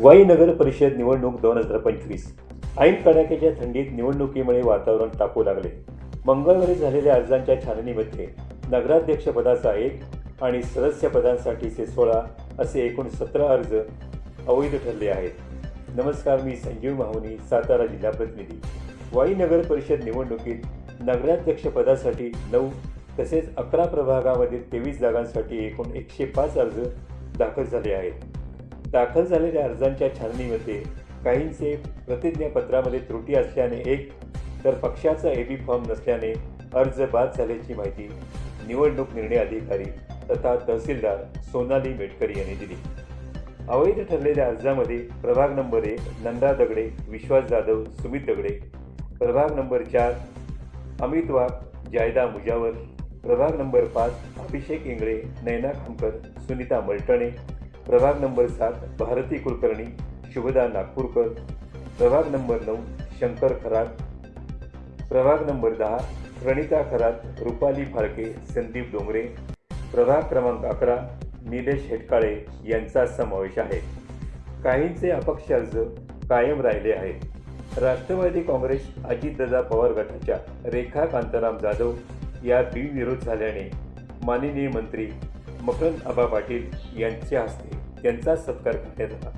वाई नगर परिषद निवडणूक दोन हजार पंचवीस. ऐन कडाक्याच्या थंडीत निवडणुकीमुळे वातावरण तापू लागले. मंगळवारी झालेल्या अर्जांच्या छाननीमध्ये नगराध्यक्षपदाचा एक आणि सदस्यपदांसाठीचे सोळा असे एकूण सतरा अर्ज अवैध ठरले आहेत. नमस्कार मी संजीव माहुनी सातारा जिल्हा प्रतिनिधी. वाई नगर परिषद निवडणुकीत नगराध्यक्षपदासाठी नऊ तसेच अकरा प्रभागामध्ये तेवीस जागांसाठी एकूण एकशे पाच अर्ज दाखल झाले आहेत. दाखल झालेल्या अर्जांच्या छाननीमध्ये काहींचे प्रतिज्ञापत्रामध्ये त्रुटी असल्याने एक तर पक्षाचा एबी फॉर्म नसल्याने अर्ज बाद झाल्याची माहिती निवडणूक निर्णय अधिकारी तथा तहसीलदार सोनाली मेटकरी यांनी दिली. अवैध ठरलेल्या अर्जामध्ये प्रभाग नंबर एक नंदा दगडे विश्वास जाधव सुमित दगडे प्रभाग नंबर चार अमित वाघ जायदा मुजावर प्रभाग नंबर पाच अभिषेक इंगळे नैना खामकर सुनीता मलटणे प्रभाग नंबर सात भारती कुलकर्णी शुभदा नागपूरकर. प्रभाग नंबर नऊ शंकर खरात. प्रभाग नंबर दहा प्रणिता खरात रुपाली फाळके संदीप डोंगरे. प्रभाग क्रमांक अकरा निलेश हेटकाळे यांचा समावेश आहे. काहींचे अपक्ष अर्ज कायम राहिले आहेत. राष्ट्रवादी काँग्रेस अजितदादा पवार गटाच्या रेखा कांताराम जाधव या बिनविरोध झाल्याने माननीय मंत्री मकरंद आबा पाटील यांच्या हस्ते त्यांचा सत्कार करण्यात आला.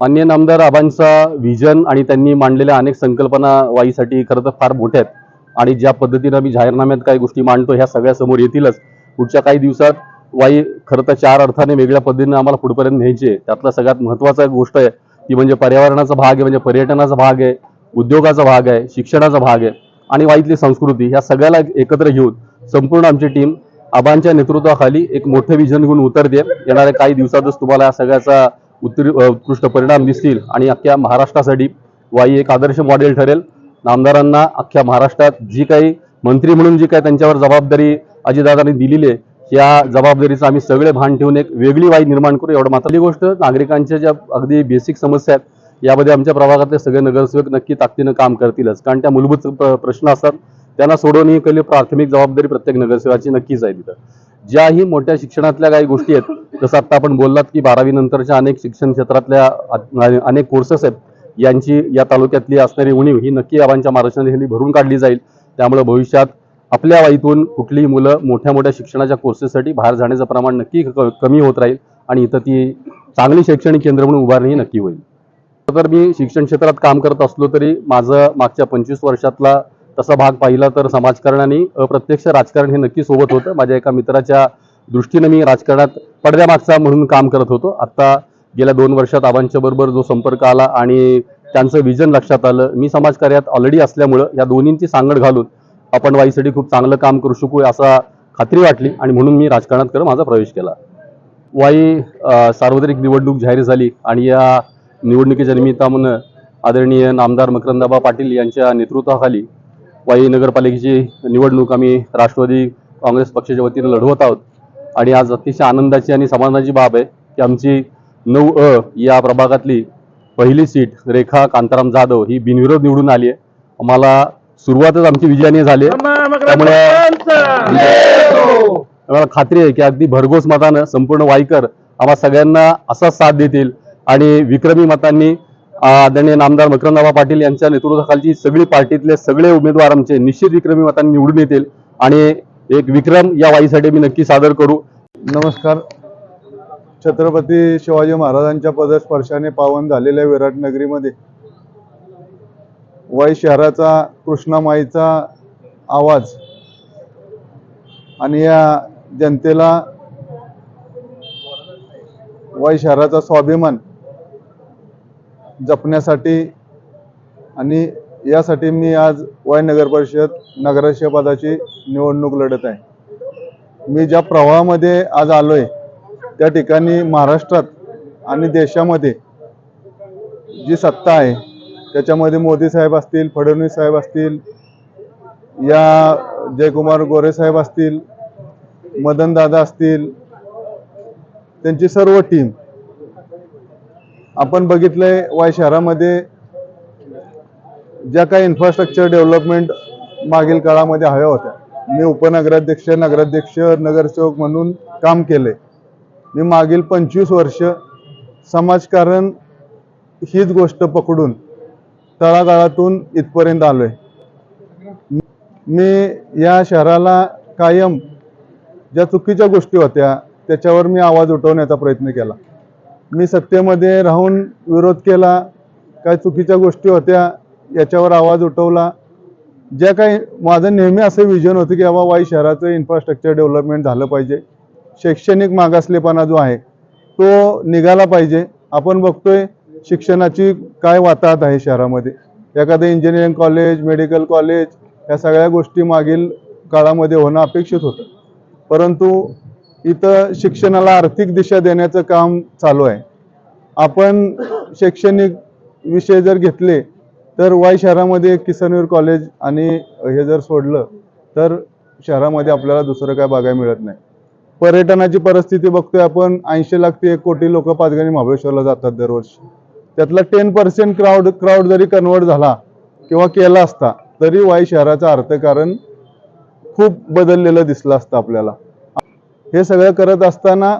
मान्य नामदार आबांचा विजन आणि त्यांनी मांडलेल्या अनेक संकल्पना वाईसाठी खरं तर फार मोठ्या आहेत. आणि ज्या पद्धतीनं मी जाहीरनाम्यात काही गोष्टी मांडतो ह्या सगळ्या समोर येतीलच. पुढच्या काही दिवसात वाई खरं तर चार अर्थाने वेगळ्या पद्धतीने आम्हाला पुढपर्यंत न्यायची आहे. त्यातला सगळ्यात महत्त्वाचा गोष्ट आहे ती म्हणजे पर्यावरणाचा भाग आहे म्हणजे पर्यटनाचा भाग आहे उद्योगाचा भाग आहे शिक्षणाचा भाग आहे आणि वाईतली संस्कृती ह्या सगळ्याला एकत्र घेऊन संपूर्ण आमची टीम आबांच्या नेतृत्वाखाली एक मोठं विजन घेऊन उतरते येणाऱ्या काही दिवसातच तुम्हाला या सगळ्याचा उत्तर उत्कृष्ट परिणाम दिसतील आणि अख्ख्या महाराष्ट्रासाठी वाई एक आदर्श मॉडेल ठरेल. नामदारांना अख्ख्या महाराष्ट्रात जी काही मंत्री म्हणून जी काही त्यांच्यावर जबाबदारी अजितदादांनी दिलेली आहे या जबाबदारीचं आम्ही सगळे भान ठेवून एक वेगळी वाई निर्माण करू एवढं मात्र गोष्ट नागरिकांच्या ज्या अगदी बेसिक समस्या आहेत यामध्ये आमच्या प्रभागातले सगळे नगरसेवक नक्की ताकदीनं काम करतीलच. कारण त्या मूलभूत प्रश्न असतात त्यांना सोडवणे ही पहिली प्राथमिक जबाबदारी प्रत्येक नगरसेवाची नक्कीच आहे तिथं. ज्याही मोठ्या शिक्षणातल्या काही गोष्टी आहेत जसं आत्ता आपण बोललात की बारावी नंतरच्या अनेक शिक्षण क्षेत्रातल्या अनेक कोर्सेस आहेत यांची या तालुक्यातली असणारी उणीव ही नक्की आबांच्या मार्गदर्शनाखाली भरून काढली जाईल. त्यामुळे भविष्यात आपल्या वाईतून कुठलीही मुलं मोठ्या मोठ्या शिक्षणाच्या कोर्सेससाठी बाहेर जाण्याचं प्रमाण नक्की कमी होत राहील आणि इथं ती चांगली शैक्षणिक केंद्र म्हणून उभारणीही नक्की होईल. तर मी शिक्षण क्षेत्रात काम करत असलो तरी माझं मागच्या पंचवीस वर्षातला तसा भाग पाहिला तर समाजकारण आणि अप्रत्यक्ष राजकारण हे नक्की सोबत होतं. माझ्या एका मित्राच्या दृष्टीनं मी राजकारणात पडद्यामागचा म्हणून काम करत होतो. आत्ता गेल्या दोन वर्षात आबांच्या बरोबर जो संपर्क आला आणि त्यांचं विजन लक्षात आलं. मी समाजकार्यात ऑलरेडी असल्यामुळं या दोन्हींची सांगड घालून आपण वाईसाठी खूप चांगलं काम करू शकू असा खात्री वाटली आणि म्हणून मी राजकारणात करत माझा प्रवेश केला. वाई सार्वत्रिक निवडणूक जाहीर झाली आणि या निवडणुकीच्या निमित्तानं आदरणीय नामदार मकरंदाबा पाटील यांच्या नेतृत्वाखाली वाई नगरपालिकेची निवडणूक आम्ही राष्ट्रवादी काँग्रेस पक्षाच्या वतीनं लढवत आहोत. आणि आज अतिशय आनंदाची आणि समाधानाची बाब आहे की आमची नऊ अ या प्रभागातली पहिली सीट रेखा कांताराम जाधव ही बिनविरोध निवडून आली आहे. आम्हाला सुरुवातच आमची विजयाने झाली त्यामुळे मला खात्री आहे की अगदी भरघोस मतानं संपूर्ण वाईकर आम्हा सगळ्यांना असाच साथ देतील. आणि विक्रमी मतांनी आदरणीय नामदार मकरंदाबा पाटील यांच्या नेतृत्वाखालची सगळी पार्टीतले सगळे उमेदवार आमचे निश्चित विक्रमी मतांनी निवडून येतील. आणि एक विक्रम या वाईसाठी मी नक्की सादर करू. नमस्कार. छत्रपती शिवाजी महाराजांच्या पदस्पर्शाने पावन झालेल्या विराट नगरीमध्ये वाई शहराचा कृष्णामाईचा आवाज आणि या जनतेला वाई शहराचा स्वाभिमान जपण्यासाठी आणि यासाठी मी आज वाय नगर परिषद नगराध्यक्ष पदाची निवडणूक लढत आहे. मी ज्या प्रवाहामध्ये आज आलो आहे त्या ठिकाणी महाराष्ट्रात आणि देशामध्ये जी सत्ता आहे त्याच्यामध्ये मोदी साहेब असतील फडणवीस साहेब असतील या जयकुमार गोरे साहेब असतील मदन दादा असतील त्यांची सर्व टीम आपण बघितलंय वाय शहरामध्ये ज्या काही इन्फ्रास्ट्रक्चर डेव्हलपमेंट मागील काळामध्ये हव्या होत्या. मी उपनगराध्यक्ष नगराध्यक्ष नगरसेवक म्हणून काम केले. मी मागील पंचवीस वर्ष समाजकारण हीच गोष्ट पकडून तळागाळातून इथपर्यंत आलोय. मी या शहराला कायम ज्या चुकीच्या गोष्टी होत्या त्याच्यावर मी आवाज उठवण्याचा प्रयत्न केला. मी सत्तेमध्ये राहून विरोध केला काय चुकीच्या गोष्टी होत्या याच्यावर आवाज उठवला. ज्या काही माझं नेहमी असं विजन होतं की बाबा वाई शहराचं इन्फ्रास्ट्रक्चर डेव्हलपमेंट झालं पाहिजे. शैक्षणिक मागासलेपणा जो आहे तो निघाला पाहिजे. आपण बघतोय शिक्षणाची काय वाताहत आहे शहरामध्ये. एखादं इंजिनिअरिंग कॉलेज मेडिकल कॉलेज या सगळ्या गोष्टी मागील काळामध्ये होणं अपेक्षित होतं. परंतु इथं शिक्षणाला आर्थिक दिशा देण्याचं काम चालू आहे. आपण शैक्षणिक विषय जर घेतले तर वाई शहरामध्ये किसनवीर कॉलेज आणि हे जर सोडलं तर शहरामध्ये आपल्याला दुसरं काय बघायला मिळत नाही. पर्यटनाची परिस्थिती बघतोय आपण ऐंशी लाख ते एक कोटी लोक पाचगणी महाबळेश्वरला जातात दरवर्षी. त्यातला टेन पर्सेंट क्राऊड क्राऊड जरी कन्वर्ट झाला किंवा केला असता तरी वाई शहराचं अर्थकारण खूप बदललेलं दिसलं असतं आपल्याला. हे सगळं करत असताना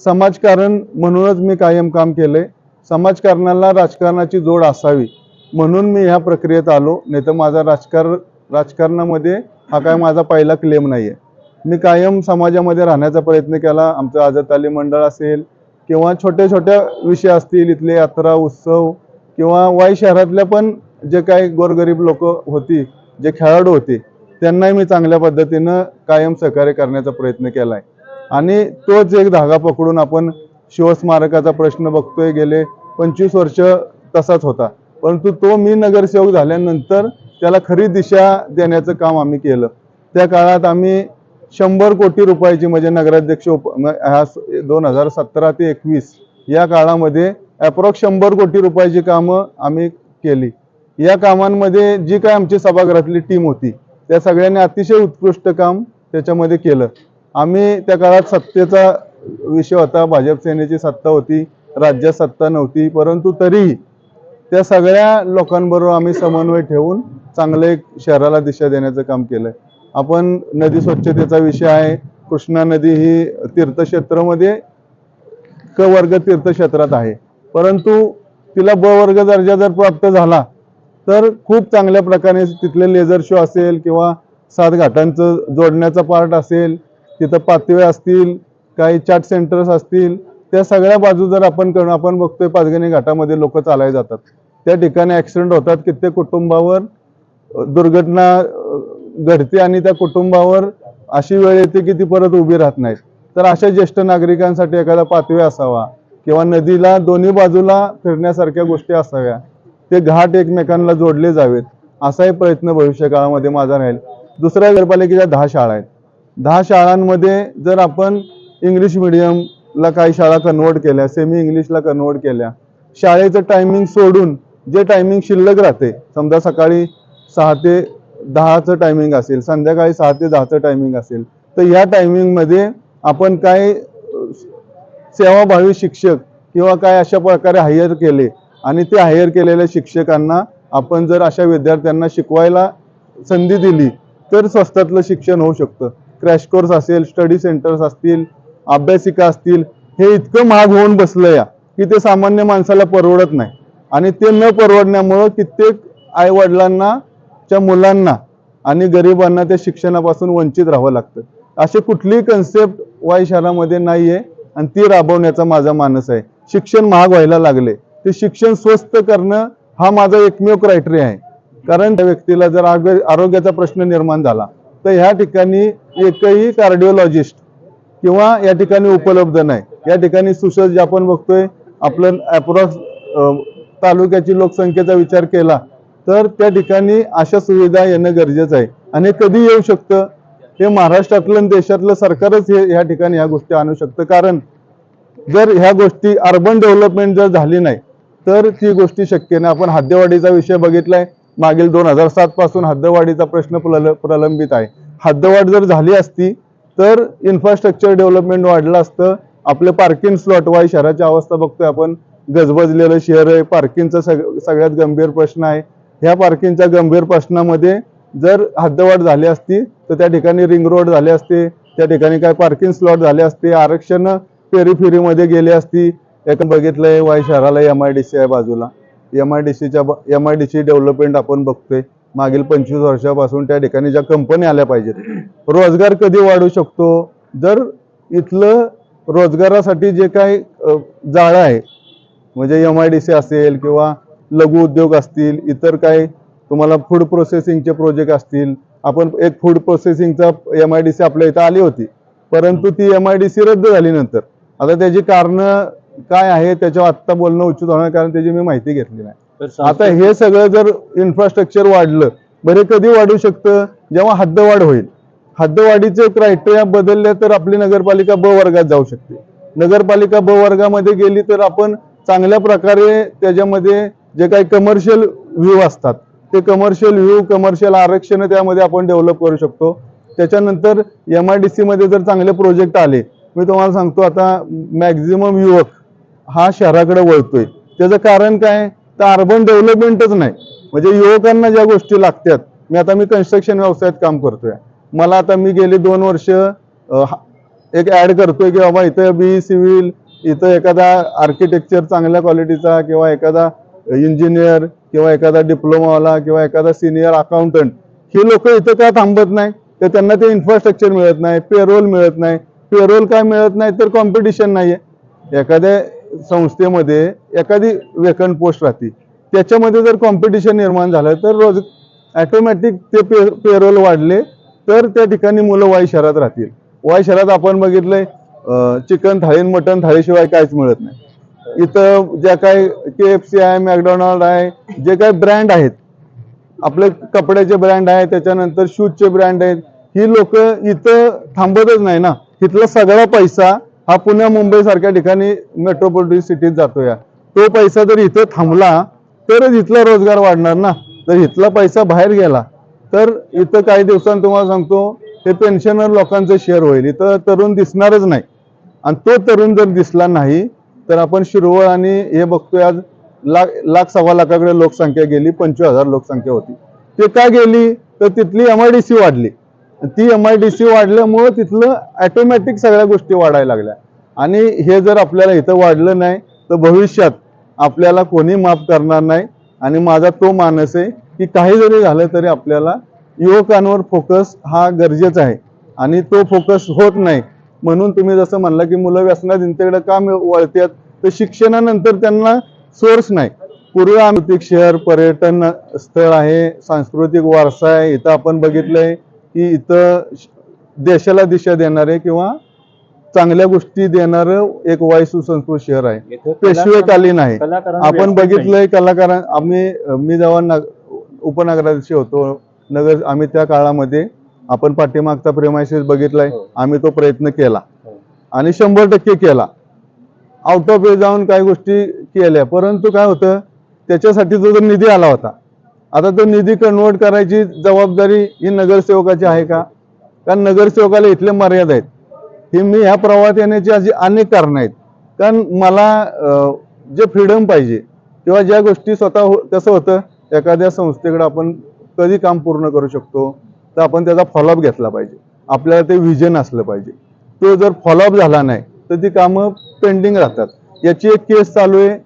समाजकारण म्हणूनच मी कायम काम केलंय. समाजकारणाला राजकारणाची जोड असावी म्हणून मी ह्या प्रक्रियेत आलो. नाही तर माझा राजकार राजकारणामध्ये हा काय माझा पहिला क्लेम नाही आहे मी कायम समाजामध्ये राहण्याचा प्रयत्न केला. आमचं आझाद अली मंडळ असेल किंवा छोट्या छोट्या विषय असतील इथले यात्रा उत्सव किंवा वाई शहरातल्या पण जे काही गोरगरीब लोक होती जे खेळाडू होते त्यांनाही मी चांगल्या पद्धतीनं कायम सहकार्य करण्याचा प्रयत्न केला आहे आणि तोच एक धागा पकडून आपण शिवस्मारकाचा प्रश्न बघतोय. गेले पंचवीस वर्ष तसाच होता. परंतु तो मी नगरसेवक झाल्यानंतर त्याला खरी दिशा देण्याचं काम आम्ही केलं. त्या काळात आम्ही शंभर कोटी रुपयाची म्हणजे नगराध्यक्ष उप ह्या दोन हजार सतरा ते एकवीस या काळामध्ये अप्रॉक्स शंभर कोटी रुपयाची कामं आम्ही केली. या कामांमध्ये जी काय आमची सभागृहातली टीम होती त्या सगळ्यांनी अतिशय उत्कृष्ट काम त्याच्यामध्ये केलं. आम्ही त्या काळात सत्तेचा विषय होता भाजप सेनेची सत्ता होती राज्यात सत्ता नव्हती परंतु तरीही त्या सगळ्या लोकांबरोबर आम्ही समन्वय ठेवून चांगलं एक शहराला दिशा देण्याचं काम केलंय. आपण नदी स्वच्छतेचा विषय आहे कृष्णा नदी ही तीर्थक्षेत्रामध्ये क वर्ग तीर्थक्षेत्रात आहे. परंतु तिला ब वर्ग दर्जा जर प्राप्त झाला तर खूप चांगल्या प्रकारे तिथले लेझर शो असेल किंवा सात घाटांचं जोडण्याचा पार्ट असेल तिथं पातव्या असतील काही चाट सेंटर्स असतील त्या सगळ्या बाजू जर आपण करून आपण बघतोय पाचगणी घाटामध्ये लोक चालायला जातात. त्या ठिकाणी ॲक्सिडेंट होतात कित्येक कुटुंबावर दुर्घटना घडते आणि त्या कुटुंबावर अशी वेळ येते की ती परत उभी राहत नाहीत. तर अशा ज्येष्ठ नागरिकांसाठी एखादा पातवे असावा किंवा नदीला दोन्ही बाजूला फिरण्यासारख्या गोष्टी असाव्या. ते घाट एकमेकांना जोडले जावेत. असाही प्रयत्न भविष्य काळामध्ये माझा राहील. दुसऱ्या नगरपालिकेच्या दहा शाळा आहेत. दहा शाळांमध्ये जर आपण इंग्लिश मिडियमला काही शाळा कन्वर्ट केल्या सेमी इंग्लिशला कन्वर्ट केल्या शाळेचं टायमिंग सोडून जे टायमिंग शिल्लक राहते समजा सकाळी सहा ते दहाचं टायमिंग असेल संध्याकाळी सहा ते दहाचं टायमिंग असेल तर या टायमिंगमध्ये आपण काय सेवाभावी शिक्षक किंवा काय अशा प्रकारे हायर केले आणि ते हायर केलेल्या शिक्षकांना आपण जर अशा विद्यार्थ्यांना शिकवायला संधी दिली तर स्वस्तातलं शिक्षण होऊ शकतं. क्रॅश कोर्स असेल स्टडी सेंटर्स असतील अभ्यासिका असतील हे इतकं महाग होऊन बसलं या की ते सामान्य माणसाला परवडत नाही. आणि ते न परवडण्यामुळं कित्येक आई वडिलांना च्या मुलांना आणि गरिबांना त्या शिक्षणापासून वंचित राहावं लागतं. अशी कुठलीही कन्सेप्ट वाई शहरामध्ये नाही आहे आणि ती राबवण्याचा माझा मानस आहे. शिक्षण महाग व्हायला लागले. ते शिक्षण स्वस्त करणं हा माझा एकमेव क्रायटेरिया आहे. कारण त्या व्यक्तीला जर आरोग्याचा प्रश्न निर्माण झाला तर ह्या ठिकाणी एकही कार्डिओलॉजिस्ट किंवा या ठिकाणी उपलब्ध नाही. या ठिकाणी सुसज्ज आपण बघतोय आपलं अप्रॉक्स तालुक्याची लोकसंख्येचा विचार केला तर त्या ठिकाणी अशा सुविधा येणं गरजेचं आहे. आणि कधी येऊ शकतं? हे महाराष्ट्रातलं देशातलं सरकारच हे या ठिकाणी ह्या गोष्टी आणू शकतं. कारण जर ह्या गोष्टी अर्बन डेव्हलपमेंट जर झाली नाही तर ती गोष्टी शक्य नाही. आपण हद्दवाढीचा विषय बघितलाय. मागील दोन हजार सात पासून हद्दवाढीचा प्रश्न प्रल प्रलंबित आहे. हद्दवाढ जर झाली असती तर इन्फ्रास्ट्रक्चर डेव्हलपमेंट वाढलं असतं. आपले पार्किंग स्लॉट वाई शहराची अवस्था बघतोय आपण. गजबजलेलं शहर आहे. पार्किंगचा सग सगळ्यात गंभीर प्रश्न आहे. ह्या पार्किंगच्या गंभीर प्रश्नामध्ये जर हद्दवाढ झाली असती तर त्या ठिकाणी रिंग रोड झाले असते. त्या ठिकाणी काय पार्किंग स्लॉट झाले असते. आरक्षण पेरीफेरीमध्ये गेली असती. एक बघितलंय वाय शहराला एम आय डी सी आहे बाजूला. एम आय डी सीच्या M I D C development आपण बघतोय. मागील पंचवीस वर्षापासून त्या ठिकाणी ज्या कंपन्या आल्या पाहिजेत. रोजगार कधी वाढू शकतो? जर इथलं रोजगारासाठी जे काही जाळं आहे म्हणजे एम आय डी सी असेल किंवा लघु उद्योग असतील इतर काही तुम्हाला फूड प्रोसेसिंगचे प्रोजेक्ट असतील आपण एक फूड प्रोसेसिंगचा एम आय डी सी आपल्या इथं आली होती. परंतु ती एम आय डी सी रद्द झाली नंतर. आता त्याची कारणं काय आहे त्याच्यावर आत्ता बोलणं उचित होणार कारण त्याची मी माहिती घेतली नाही. आता हे सगळं जर इन्फ्रास्ट्रक्चर वाढलं बरे कधी वाढू शकतं? जेव्हा हद्दवाढ होईल. हद्दवाढीचे क्रायटेरिया बदलले तर आपली नगरपालिका ब वर्गात जाऊ शकते. नगरपालिका ब वर्गामध्ये गेली तर आपण चांगल्या प्रकारे त्याच्यामध्ये जे काही कमर्शियल व्ह्यू असतात ते कमर्शियल व्ह्यू कमर्शियल आरक्षण त्यामध्ये आपण डेव्हलप करू शकतो. त्याच्यानंतर एम आय डी सीमध्ये जर चांगले प्रोजेक्ट आले मी तुम्हाला सांगतो आता मॅक्झिमम युवक हा शहराकडे वळतोय. त्याचं कारण काय? तर अर्बन डेव्हलपमेंटच नाही. म्हणजे युवकांना ज्या गोष्टी लागतात मी आता मी कन्स्ट्रक्शन व्यवसायात काम करतोय. मला आता मी गेली दोन वर्ष हा- एक ऍड करतोय की बाबा इथं बी सिव्हिल इथं एखादा आर्किटेक्चर चांगल्या क्वालिटीचा किंवा एखादा इंजिनियर किंवा एखादा डिप्लोमावाला किंवा एखादा सिनियर अकाउंटंट ही लोक इथं का थांबत नाही? तर त्यांना ते इन्फ्रास्ट्रक्चर मिळत नाही पेरोल मिळत नाही. पेरोल काय मिळत नाही तर कॉम्पिटिशन नाही आहे एखाद्या संस्थेमध्ये एखादी वेकंट पोस्ट राहते. त्याच्यामध्ये जर कॉम्पिटिशन निर्माण झालं तर रोज ॲटोमॅटिक ते पे पेरोल वाढले तर त्या ठिकाणी मुलं वाई शहरात राहतील. वाई शहरात आपण बघितलंय चिकन थाळी मटन थाळीशिवाय काहीच मिळत नाही. इथं ज्या काय के एफ सी आहे मॅकडॉनल्ड आहे जे काही ब्रँड आहेत आपले कपड्याचे ब्रँड आहे त्याच्यानंतर शूजचे ब्रँड आहेत ही लोक इथं थांबतच नाही ना. इथला सगळा पैसा हा पुण्या मुंबईसारख्या ठिकाणी मेट्रोपॉलिटन सिटीत जातो या तो पैसा जर इथं थांबला तरच इथला रोजगार वाढणार ना? जर इथला पैसा बाहेर गेला तर इथं काही दिवसांनी तुम्हाला सांगतो हे पेन्शनर लोकांचं शेअर होईल. इथं तरुण दिसणारच नाही. आणि तो तरुण जर दिसला नाही तर आपण शिरवळ आणि हे बघतोय आज लाख लाख सव्वा लाखाकडे लोकसंख्या गेली पंचवीस हजार लोकसंख्या होती. ते का गेली? तर तिथली एम आय डी सी वाढली. ती एम आय डी सी वाढल्यामुळं तिथलं ॲटोमॅटिक सगळ्या गोष्टी वाढायला लागल्या. आणि हे जर आपल्याला इथं वाढलं नाही तर भविष्यात आपल्याला कोणी माफ करणार नाही. आणि माझा तो मानस आहे की काही जरी झालं तरी आपल्याला युवकांवर फोकस हा गरजेचा आहे. आणि तो फोकस होत नाही. म्हणून तुम्ही जसं म्हणला की मुलं व्यसनात का वळतात तर शिक्षणानंतर त्यांना सोर्स नाही. पूर्वी आर्थिक शहर पर्यटन स्थळ आहे सांस्कृतिक वारसा आहे इथं आपण बघितलंय. की इथं देशाला दिशा देणारे किंवा चांगल्या गोष्टी देणारं एक वाय सुसंस्कृत शहर आहे. पेशवेकालीन आहे. आपण बघितलंय कलाकार आम्ही मी जेव्हा नग उपनगराध्यक्ष होतो नगर आम्ही त्या काळामध्ये आपण पाठीमागचा प्रेमाशीस बघितलाय. हो. आम्ही तो प्रयत्न केला. हो. आणि शंभर टक्के केला. आउट ऑफ वे जाऊन काही गोष्टी केल्या. परंतु काय होतं? त्याच्यासाठी जो जो निधी आला होता आता तो निधी कन्वर्ट करायची जबाबदारी ही नगरसेवकाची आहे का? कारण नगरसेवकाला इथले मर्यादा आहेत. ही मी ह्या प्रवाहात येण्याची अशी अनेक कारणं आहेत. कारण मला जे फ्रीडम पाहिजे किंवा ज्या गोष्टी स्वतः हो कसं होतं एखाद्या संस्थेकडे आपण कधी काम पूर्ण करू शकतो तर आपण त्याचा फॉलोअप घेतला पाहिजे. आपल्याला ते व्हिजन असलं पाहिजे. तो जर फॉलोअप झाला नाही तर ती कामं पेंडिंग राहतात. याची एक केस चालू आहे.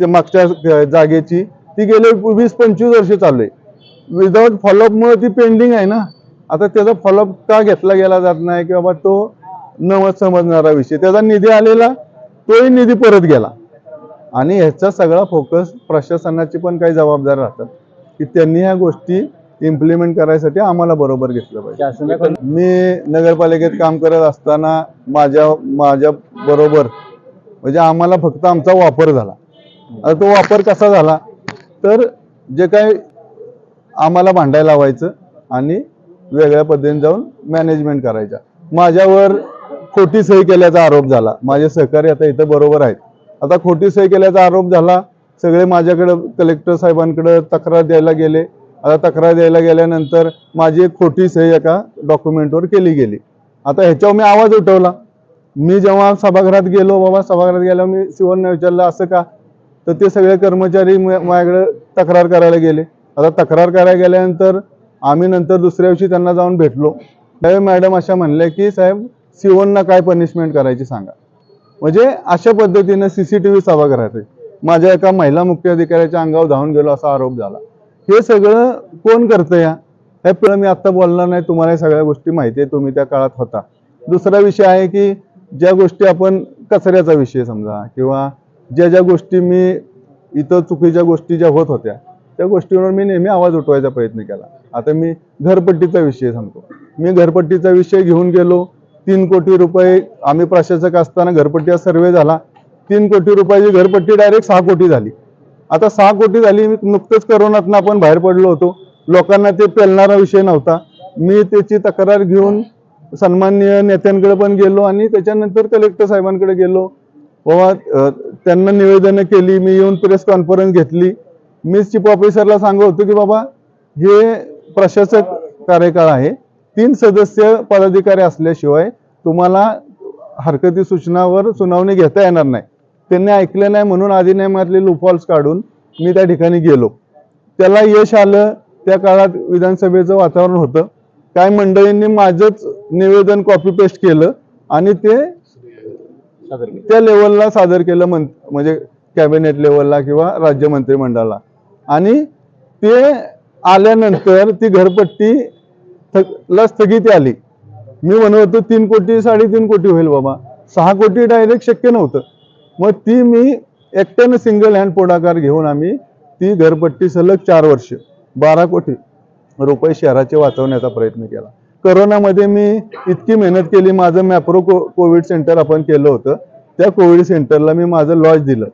ते मागच्या जागेची ती गेले वीस पंचवीस वर्ष चालू आहे विदाऊट फॉलोअपमुळे ती पेंडिंग आहे ना. आता त्याचा फॉलोअप का घेतला गेला जात नाही की बाबा तो न समजणारा विषय. त्याचा निधी आलेला तोही निधी परत गेला. आणि ह्याचा सगळा फोकस प्रशासनाची पण काही जबाबदार राहतात की त्यांनी ह्या गोष्टी इम्प्लिमेंट करायसाठी आम्हाला बरोबर घेतलं पाहिजे. मी नगरपालिकेत काम करत असताना माझ्या माझ्या बरोबर म्हणजे आम्हाला फक्त आमचा वापर झाला. आता तो वापर कसा झाला? तर जे काय आम्हाला भांडायला लावायचं आणि वेगळ्या पद्धतीने जाऊन मॅनेजमेंट करायचा माझ्यावर खोटी सही केल्याचा आरोप झाला. माझे सहकारी आता इथं बरोबर आहेत. आता खोटी सही केल्याचा आरोप झाला सगळे माझ्याकडं कलेक्टर साहेबांकडं तक्रार द्यायला गेले. आता तक्रार द्यायला गेल्यानंतर माझी एक खोटी सही एका डॉक्युमेंटवर केली गेली. आता ह्याच्यावर मी आवाज उठवला. मी जेव्हा सभागृहात गेलो बाबा सभागृहात गेल्यावर मी शिवणने विचारलं असं का तर ते सगळे कर्मचारी माझ्याकडे तक्रार करायला गेले. आता तक्रार करायला गेल्यानंतर आम्ही नंतर दुसऱ्या दिवशी त्यांना जाऊन भेटलो. त्यावेळी मॅडम अशा म्हणल्या की साहेब सिओनना काय पनिशमेंट करायची सांगा. म्हणजे अशा पद्धतीनं सी सी टी व्ही सभागृहात आहे. माझ्या एका महिला मुख्य अधिकाऱ्याच्या अंगावर धावून गेलो असा आरोप झाला. हे सगळं कोण करतं या? हे पण मी आत्ता बोलणार नाही तुम्हाला या सगळ्या गोष्टी माहिती आहे तुम्ही त्या काळात होता. दुसरा विषय आहे की ज्या गोष्टी आपण कचऱ्याचा विषय समजा किंवा ज्या ज्या गोष्टी मी इथं चुकीच्या गोष्टी ज्या होत होत्या त्या गोष्टीवर मी नेहमी आवाज उठवायचा प्रयत्न केला. आता मी घरपट्टीचा विषय सांगतो. मी घरपट्टीचा विषय घेऊन गेलो तीन कोटी रुपये आम्ही प्रशासक असताना घरपट्टीचा सर्वे झाला तीन कोटी रुपयाची घरपट्टी डायरेक्ट सहा कोटी झाली. आता सहा कोटी झाली मी नुकतंच करोनातनं आपण बाहेर पडलो होतो. लोकांना ते पेलणारा विषय नव्हता. मी त्याची तक्रार घेऊन सन्माननीय नेत्यांकडे पण गेलो आणि त्याच्यानंतर कलेक्टर साहेबांकडे गेलो. बाबा त्यांना निवेदनं केली मी येऊन प्रेस कॉन्फरन्स घेतली. मी चीफ ऑफिसरला सांगत होतो की बाबा हे प्रशासक कार्यकाळ आहे. तीन सदस्य पदाधिकारी असल्याशिवाय तुम्हाला हरकती सूचनावर सुनावणी घेता येणार नाही. त्यांनी ऐकलं नाही म्हणून अधिनियमातले लुफॉल्स काढून मी त्या ठिकाणी गेलो. त्याला यश आलं. त्या काळात विधानसभेचं वातावरण होतं. काय मंडळींनी माझंच निवेदन कॉपी पेस्ट केलं आणि ते त्या लेवलला सादर केलं म्हण म्हणजे कॅबिनेट लेवलला किंवा राज्य मंत्रिमंडळाला. आणि ते आल्यानंतर ती घरपट्टी ला स्थगिती आली. मी म्हणत होतो तीन कोटी साडेतीन कोटी होईल बाबा. सहा कोटी डायरेक्ट शक्य नव्हतं. मग ती मी एकट्यानं सिंगल हँड पुढाकार घेऊन आम्ही ती घरपट्टी सलग चार वर्ष बारा कोटी रुपये शहराचे वाचवण्याचा प्रयत्न केला. करोनामध्ये मी इतकी मेहनत केली माझं मॅप्रो को कोविड सेंटर आपण केलं होतं. त्या कोविड सेंटरला मी माझं लॉज दिलं.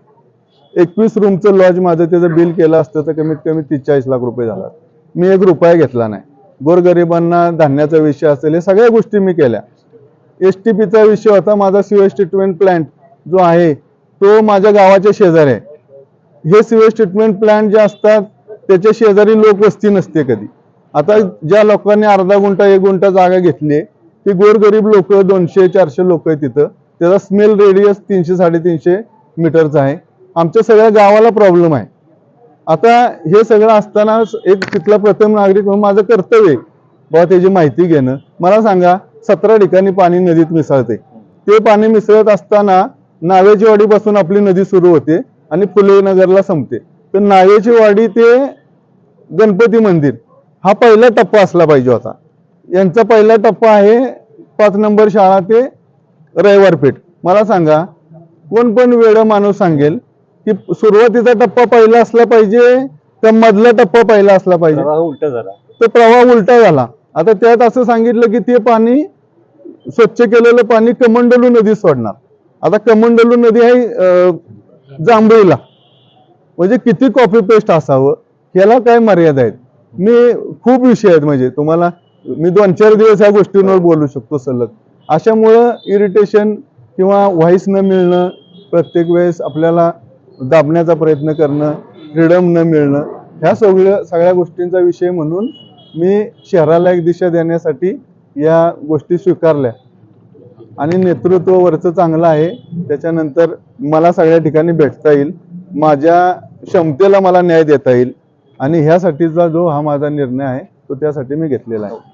एकवीस रूमचं लॉज माझं त्याचं बिल केलं असतं तर कमीत कमी तीस चाळीस लाख रुपये झाला. मी एक रुपया घेतला नाही. गोरगरिबांना धान्याचा विषय असेल हे सगळ्या गोष्टी मी केल्या. एस टी पीचा विषय होता माझा सिवेज ट्रीटमेंट प्लांट जो आहे तो माझ्या गावाच्या शेजारी आहे. हे सिवेज ट्रीटमेंट प्लांट जे असतात त्याच्या शेजारी लोकवस्ती नसते कधी. आता ज्या लोकांनी अर्धा गुंठा एक गुंठा जागा घेतली ती गोरगरीब लोक दोनशे चारशे लोक आहेत तिथं. त्याचा स्मेल रेडियस तीनशे साडेतीनशे मीटरचा आहे. आमच्या सगळ्या गावाला प्रॉब्लेम आहे. आता हे सगळं असताना एक तिथला प्रथम नागरिक म्हणून माझं कर्तव्य आहे. बाबा त्याची माहिती घेणं. मला सांगा सतरा ठिकाणी पाणी नदीत मिसळते ते पाणी मिसळत असताना नावेची वाडीपासून आपली नदी सुरू होते आणि फुले नगरला संपते. तर नावेची वाडी ते गणपती मंदिर. हा पहिला टप्पा असला पाहिजे होता. यांचा पहिला टप्पा आहे पाच नंबर शाळा ते रविवार पेठ. मला सांगा कोण पण वेळ माणूस सांगेल की सुरुवातीचा टप्पा पहिला असला पाहिजे का मधला टप्पा पहिला असला पाहिजे? उलट झाला. तर प्रवाह उलटा झाला. आता त्यात असं सांगितलं की ते पाणी स्वच्छ केलेलं पाणी कमंडलू नदीत सोडणार. आता कमंडलू नदी आहे जांभळीला. म्हणजे किती कॉपी पेस्ट असावं? ह्याला काय मर्यादा आहेत? मी खूप विषय आहेत म्हणजे तुम्हाला मी दोन चार दिवस या गोष्टींवर बोलू शकतो सलग. अशामुळं इरिटेशन किंवा व्हॉइस न मिळणं प्रत्येक वेळेस आपल्याला दाबण्याचा प्रयत्न करणं फ्रीडम न मिळणं ह्या सगळ्या सगळ्या गोष्टींचा विषय म्हणून मी शहराला एक दिशा देण्यासाठी या गोष्टी स्वीकारल्या. आणि नेतृत्व वरचं चांगलं आहे त्याच्यानंतर मला सगळ्या ठिकाणी भेटता येईल माझ्या क्षमतेला मला न्याय देता येईल. आणि ह्यासाठीचा जो हा माझा निर्णय आहे तो त्यासाठी मी घेतलेला आहे.